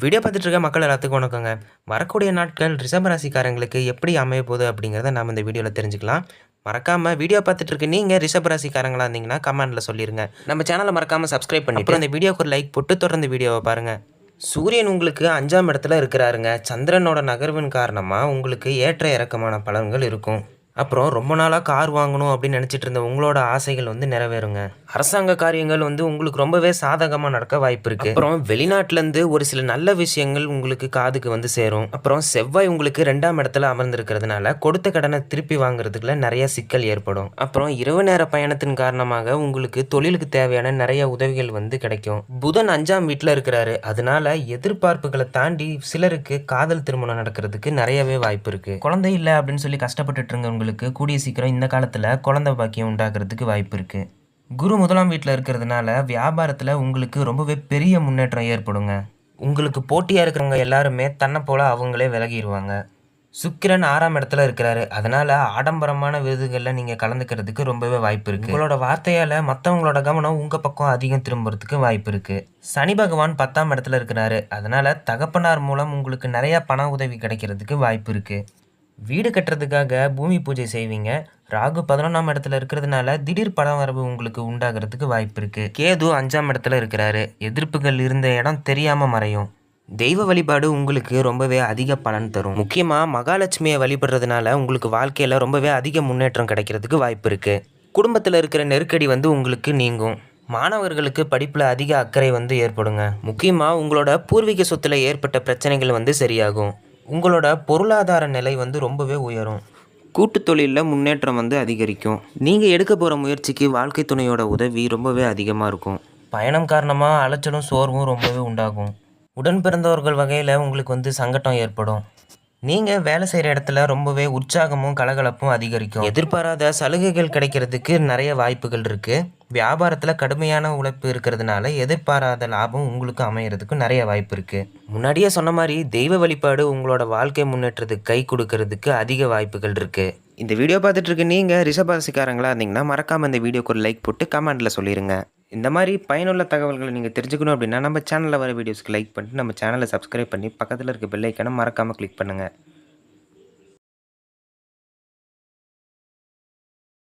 Video பார்த்துட்டு இருக்க மக்கள் எல்லாத்துக்கும் வணக்கங்க. வரக்கூடிய நாட்கள் ரிஷப ராசிக்காரங்களுக்கு எப்படி அமைய போகுது அப்படிங்கிறத நாம் இந்த வீடியோவில் தெரிஞ்சுக்கலாம். மறக்காமல் வீடியோ பார்த்துட்டு இருக்க நீங்கள் ரிஷப ராசிக்காரங்களாக இருந்தீங்கன்னா கமெண்ட்டில் சொல்லிடுங்க நம்ம சேனலை மறக்காமல் சப்ஸ்கிரைப் பண்ணிட்டு அந்த வீடியோக்கு ஒரு லைக் போட்டு தொடர்ந்து வீடியோவை பாருங்கள் சூரியன் உங்களுக்கு அஞ்சாம் இடத்துல இருக்கிறாருங்க. சந்திரனோட நகர்வின் காரணமாக உங்களுக்கு ஏற்ற இறக்கமான பலன்கள் இருக்கும். அப்புறம் ரொம்ப நாளாக கார் வாங்கணும் அப்படின்னு நினச்சிட்டு இருந்த உங்களோட ஆசைகள் வந்து நிறைவேறுங்க. அரசாங்க காரியங்கள் வந்து உங்களுக்கு ரொம்பவே சாதகமாக நடக்க வாய்ப்பு இருக்கு. அப்புறம் வெளிநாட்டிலேருந்து ஒரு சில நல்ல விஷயங்கள் உங்களுக்கு காதுக்கு வந்து சேரும். அப்புறம் செவ்வாய் உங்களுக்கு ரெண்டாம் இடத்துல அமர்ந்திருக்கிறதுனால கொடுத்த கடனை திருப்பி வாங்குறதுக்குள்ள நிறைய சிக்கல் ஏற்படும். அப்புறம் இரவு நேர பயணத்தின் காரணமாக உங்களுக்கு தொழிலுக்கு தேவையான நிறைய உதவிகள் வந்து கிடைக்கும். புதன் அஞ்சாம் வீட்டில் இருக்கிறாரு. அதனால எதிர்பார்ப்புகளை தாண்டி சிலருக்கு காதல் திருமணம் நடக்கிறதுக்கு நிறையவே வாய்ப்பு இருக்கு. குழந்தை இல்லை அப்படின்னு சொல்லி கஷ்டப்பட்டுட்டு இருங்க உங்களுக்கு கூடிய சீக்கிரம் இந்த காலத்தில் குழந்தை பாக்கியம் உண்டாகிறதுக்கு வாய்ப்பு இருக்கு. குரு முதலாம் வீட்டில் இருக்கிறதுனால வியாபாரத்தில் உங்களுக்கு ரொம்பவே பெரிய முன்னேற்றம் ஏற்படுங்க. உங்களுக்கு போட்டியாக இருக்கிறவங்க எல்லாருமே தன்னை போல அவங்களே விலகிடுவாங்க சுக்கிரன் ஆறாம் இடத்துல இருக்கிறாரு. அதனால ஆடம்பரமான விருதுகளில் நீங்கள் கலந்துக்கிறதுக்கு ரொம்பவே வாய்ப்பு இருக்குது உங்களோட வார்த்தையால் மற்றவங்களோட கவனம் உங்கள் பக்கம் அதிகம் திரும்புறதுக்கு வாய்ப்பு இருக்குது சனி பகவான் பத்தாம் இடத்துல இருக்கிறாரு. அதனால தகப்பனார் மூலம் உங்களுக்கு நிறையா பண உதவி கிடைக்கிறதுக்கு வாய்ப்பு இருக்குது வீடு கட்டுறதுக்காக பூமி பூஜை செய்வீங்க. ராகு பதினொன்றாம் இடத்துல இருக்கிறதுனால திடீர் பண வரவு உங்களுக்கு உண்டாகிறதுக்கு வாய்ப்பு இருக்கு. கேது அஞ்சாம் இடத்துல இருக்கிறாரு. எதிர்ப்புகள் இருந்த இடம் தெரியாம மறையும். தெய்வ வழிபாடு உங்களுக்கு ரொம்பவே அதிக பலன் தரும். முக்கியமாக மகாலட்சுமியை வழிபடுறதுனால உங்களுக்கு வாழ்க்கையில் ரொம்பவே அதிக முன்னேற்றம் கிடைக்கிறதுக்கு வாய்ப்பு இருக்கு. குடும்பத்தில் இருக்கிற நெருக்கடி வந்து உங்களுக்கு நீங்கும். மாணவர்களுக்கு படிப்பில் அதிக அக்கறை வந்து ஏற்படுங்க. முக்கியமாக உங்களோட பூர்வீக சொத்தில் ஏற்பட்ட பிரச்சனைகள் வந்து சரியாகும். உங்களோட பொருளாதார நிலை வந்து ரொம்பவே உயரும். கூட்டு தொழிலில் முன்னேற்றம் வந்து அதிகரிக்கும். நீங்கள் எடுக்க போகிற முயற்சிக்கு வாழ்க்கை துணையோட உதவி ரொம்பவே அதிகமாக இருக்கும். பயணம் காரணமாக அலைச்சலும் சோர்வும் ரொம்பவே உண்டாகும். உடன் பிறந்தவர்கள் வகையில் உங்களுக்கு வந்து சங்கடம் ஏற்படும். நீங்கள் வேலை செய்கிற இடத்துல ரொம்பவே உற்சாகமும் கலகலப்பும் அதிகரிக்கும். எதிர்பாராத சலுகைகள் கிடைக்கிறதுக்கு நிறைய வாய்ப்புகள் இருக்குது வியாபாரத்தில் கடுமையான உழைப்பு இருக்கிறதுனால எதிர்பாராத லாபம் உங்களுக்கு அமையறதுக்கு நிறைய வாய்ப்பு இருக்குது முன்னாடியே சொன்ன மாதிரி தெய்வ வழிபாடு உங்களோட வாழ்க்கை முன்னேற்றத்துக்கு கை கொடுக்கறதுக்கு அதிக வாய்ப்புகள் இருக்குது இந்த வீடியோ பார்த்துட்டு இருக்க நீங்கள் ரிஷபாசிக்காரங்களா இருந்தீங்கன்னா மறக்காமல் இந்த வீடியோக்கு ஒரு லைக் போட்டு கமெண்ட்டில் சொல்லிடுங்க இந்த மாதிரி பயனுள்ள தகவல்களை நீங்கள் தெரிஞ்சுக்கணும் அப்படின்னா நம்ம சேனலில் வர வீடியோஸ்க்கு லைக் பண்ணிட்டு நம்ம சேனலை சப்ஸ்கிரைப் பண்ணி பக்கத்தில் இருக்க பெல்லைக்கான மறக்காமல் கிளிக் பண்ணுங்கள்